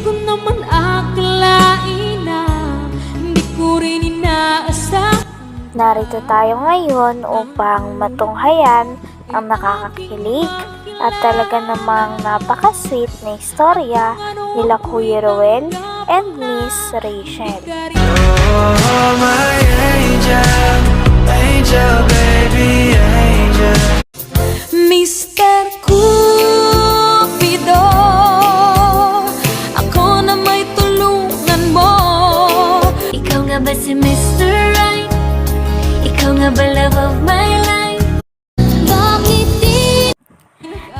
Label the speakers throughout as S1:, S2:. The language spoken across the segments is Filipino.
S1: ko naman akalain na Hindi ko rin inaasahan
S2: Narito tayo ngayon upang matunghayan ang nakakakilig at talaga namang napaka-sweet na istorya nila Kuya Ruel and Miss Rachel.
S3: Oh, my angel, angel, baby, angel.
S1: Mr. nga ba si Mr. Right? Ikaw nga ba love of my life? Bakit di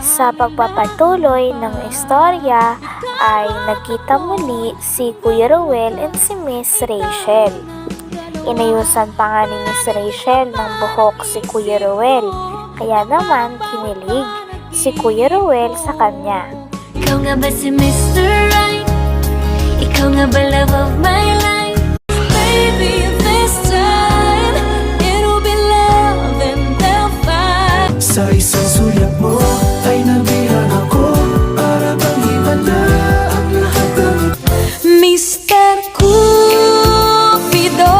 S2: Sa pagpapatuloy ng istorya ay nagkita muli si Kuya Ruel and si Miss Rachel. Inayusan pa nga ni Miss Rachel ng buhok si Kuya Ruel, kaya naman kinilig si Kuya Ruel sa kanya.
S1: Ikaw nga ba si Mr. Right? Ikaw nga ba love of my life?
S3: Sa isang sulyap mo ay nabihan ako Para bang iba na ang lahat ng
S1: Mr. Cupido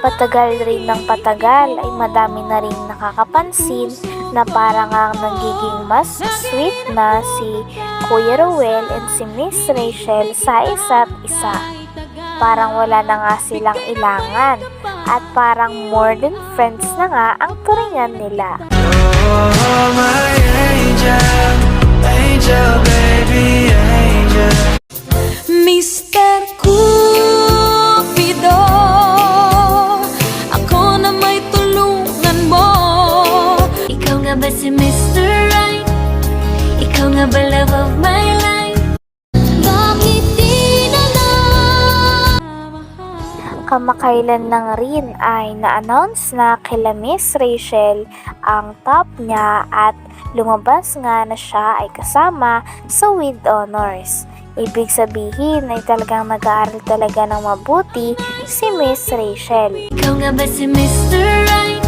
S2: Patagal rin ng patagal ay madami na rin nakakapansin na parang ang nagiging mas sweet na si Kuya Ruel and si Miss Rachel sa isa't isa. Parang wala na nga silang ilangan at parang more than friends na nga ang turingan nila.
S3: Oh, my angel, angel, baby, angel.
S1: Mr. Cupido
S2: Kamakailan lang rin ay na-announce na kila Miss Rachel ang top niya at lumabas nga na siya ay kasama sa with honors. Ibig sabihin ay talagang nag-aaral talaga ng mabuti si Miss Rachel.
S1: Ikaw nga ba si Mr. Right?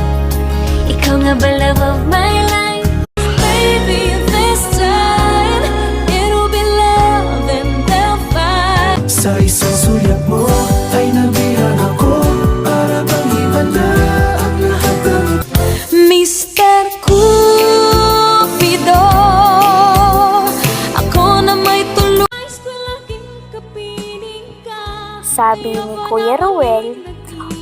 S1: Ikaw nga ba love of my life? Baby,
S2: Sabi ni Kuya Ruel,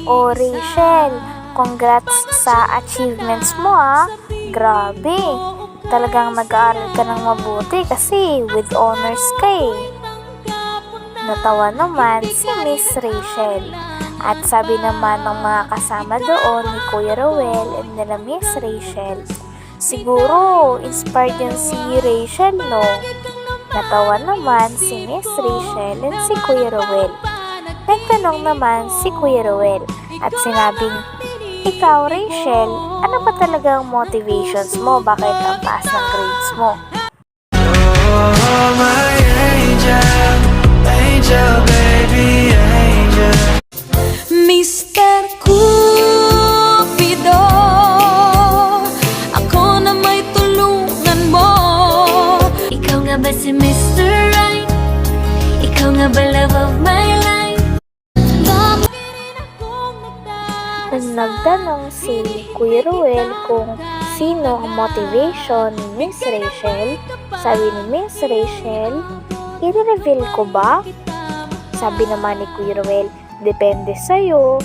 S2: O Rachel, congrats sa achievements mo ah. Grabe, talagang nag-aaral ka ng mabuti kasi with honors ka eh. Natawa naman si Miss Rachel. At sabi naman ng mga kasama doon ni Kuya Rowell and nila Miss Rachel, siguro inspired yan si Rachel no? Natawa naman si Miss Rachel and si Kuya Rowell. Nagtanong naman si Kuya Rowell at sinabing, Ikaw Rachel, ano ba talaga ang motivations mo? Bakit ang taas ng grades mo?
S3: Oh, my angel, angel, baby, angel.
S1: Mr. Cupido Ako na may tulungan mo Ikaw nga ba si Mr. Right? Ikaw nga ba love of my life?
S2: Nang nagtanong si Kuya Ruel kung sino ang motivation ni Miss Rachel, sabi ni Miss Rachel, i-reveal ko ba? Sabi naman ni Kuya Ruel, depende sa'yo.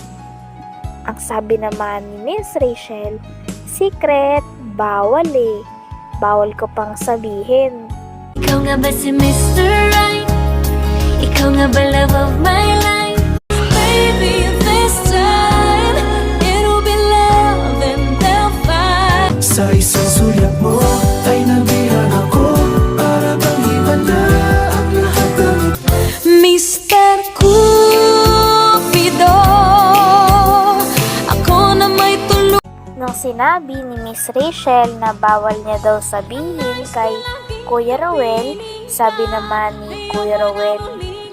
S2: Ang sabi naman ni Miss Rachel, secret, bawal eh. Bawal ko pang sabihin.
S1: Ikaw nga ba si Mr. Right? Ikaw nga ba love of my life?
S3: Sa isang sulyap mo ay nabihan ako Para bang iba na ang lahat ng
S1: Mr. Cupido Ako na may tulungan
S2: Nang sinabi ni Miss Rachel na bawal niya daw sabihin kay Kuya Rowel, sabi naman ni Kuya Rowel,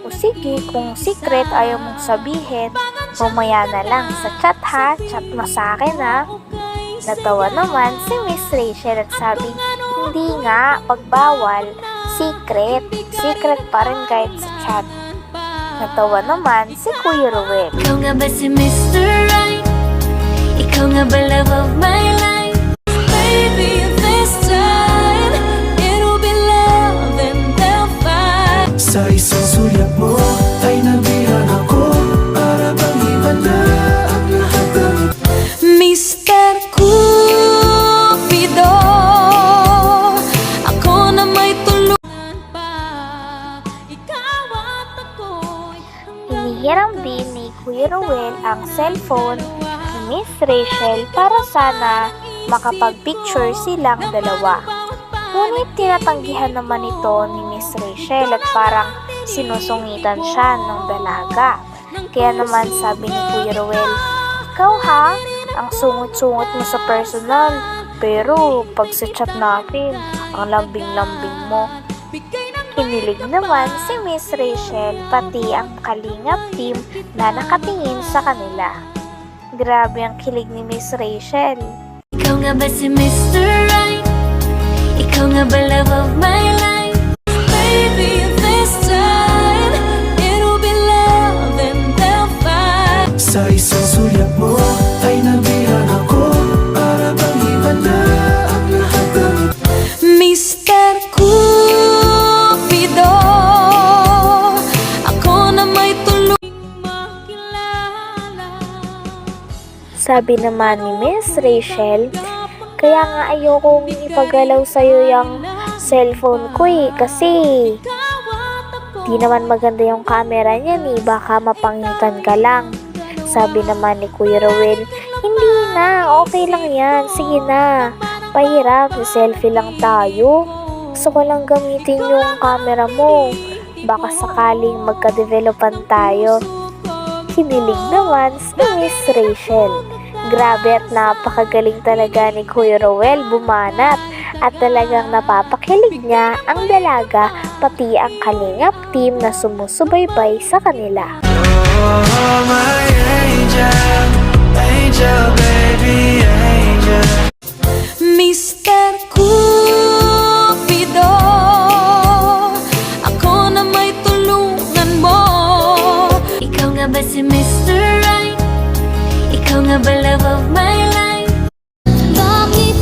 S2: o sige, kung secret ayaw mong sabihin, mamaya na lang sa chat ha, chat mo sa akin ha. Natawa naman si Miss Rachel at sabi, hindi nga, pagbawal, secret. secret pa rin kahit sa chat. Natawa naman si Kuya Ruel.
S1: Ikaw nga ba si Mr. Right? Ikaw nga ba love of my life? Baby, this time It'll be love and they'll fight
S3: Sa isang sulyap mo
S2: cellphone ni Miss Rachel para sana makapag-picture silang dalawa. Ngunit tinatanggihan naman ito ni Miss Rachel at parang sinusungitan siya ng dalaga. Kaya naman sabi ni Kuya Ruel, Ikaw ha, ang sungot-sungot mo sa personal. Pero pag sa chat natin, ang lambing-lambing mo. Kinilig naman si Miss Rachel pati ang kalingap team na nakatingin sa kanila. Grabe ang kilig ni Miss Rachel.
S1: Ikaw nga ba si Mr. Right? Ikaw nga ba love of my life? Baby, this time It'll be love and they'll fight
S3: Sa isang sulyap
S2: Sabi naman ni Miss Rachel, kaya nga ayokong ipagalaw sa'yo yung cellphone ko eh, kasi di naman maganda yung camera niyan eh, baka mapangitan ka lang. Sabi naman ni Kuya Rowel, hindi na, okay lang yan, sige na. Pahirap, selfie lang tayo. Gusto ko lang gamitin yung camera mo. Baka sakaling magka-developan tayo. Kinilig naman si Miss Rachel. Grabe at napakagaling talaga ni Kuya Rowel bumanat at talagang napapakilig niya ang dalaga pati ang kalingap team na sumusubaybay sa kanila.
S3: Oh, my angel, angel, baby, angel
S1: Mr. Love of my life? Bakit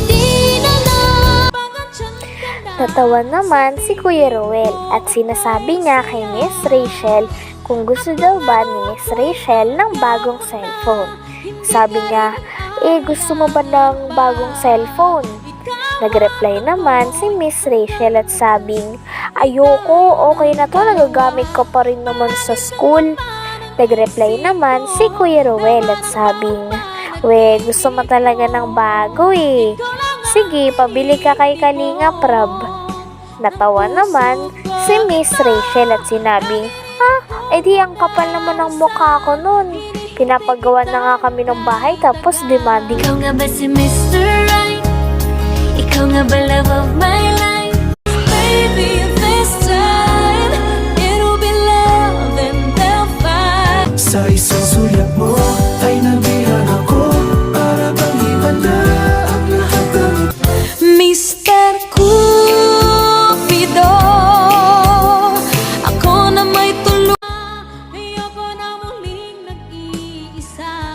S2: Natawa naman si Kuya Rowel at sinasabi niya kay Miss Rachel kung gusto daw ba ni Miss Rachel ng bagong cellphone. Sabi niya, eh gusto mo ba ng bagong cellphone? Nag-reply naman si Miss Rachel at sabing, ayoko, okay na to, nagagamit ko pa rin naman sa school. Nag-reply naman si Kuya Rowel at sabing, we, gusto mo talaga ng bago eh. Sige, pabili ka kay Kalinga Prab. Natawa naman si Miss Rachel at sinabing, Ah, edi ang kapal naman ng mukha ko nun. Pinapagawa na nga kami ng bahay tapos demanding
S1: Ikaw nga ba si Mr. Right? Ikaw nga ba love of my life? Baby,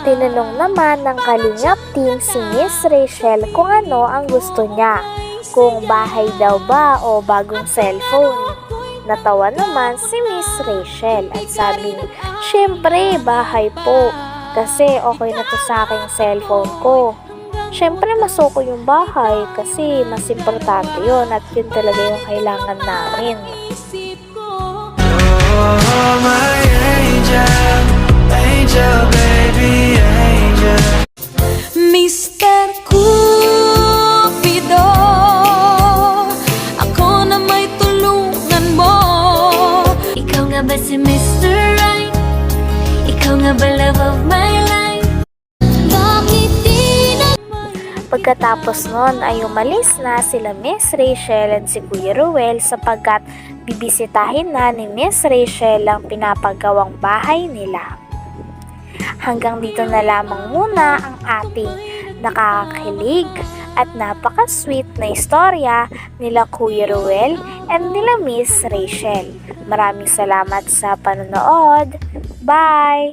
S2: Tinanong naman ng kalingap team si Miss Rachel kung ano ang gusto niya. Kung bahay daw ba o bagong cellphone. Natawa naman si Miss Rachel at sabi, Siyempre, bahay po. Kasi okay na to sa aking cellphone ko. Siyempre, masuko yung bahay kasi mas importante yun at yun talaga yung kailangan namin.
S3: Oh, my angel, angel, baby,
S1: Mr. Cupido Ako na may tulungan mo Ikaw nga ba Mr. Right? Ikaw nga love of my life? Bakit di na
S2: Pagkatapos nun ay umalis na sila Miss Rachel at si Kuya Ruel sapagkat bibisitahin na ni Miss Rachel ang pinapagawang bahay nila. Hanggang dito na lamang muna ang ating nakakakilig at napaka-sweet na istorya nila Kuya Ruel and nila Miss Rachel. Maraming salamat sa panonood. Bye!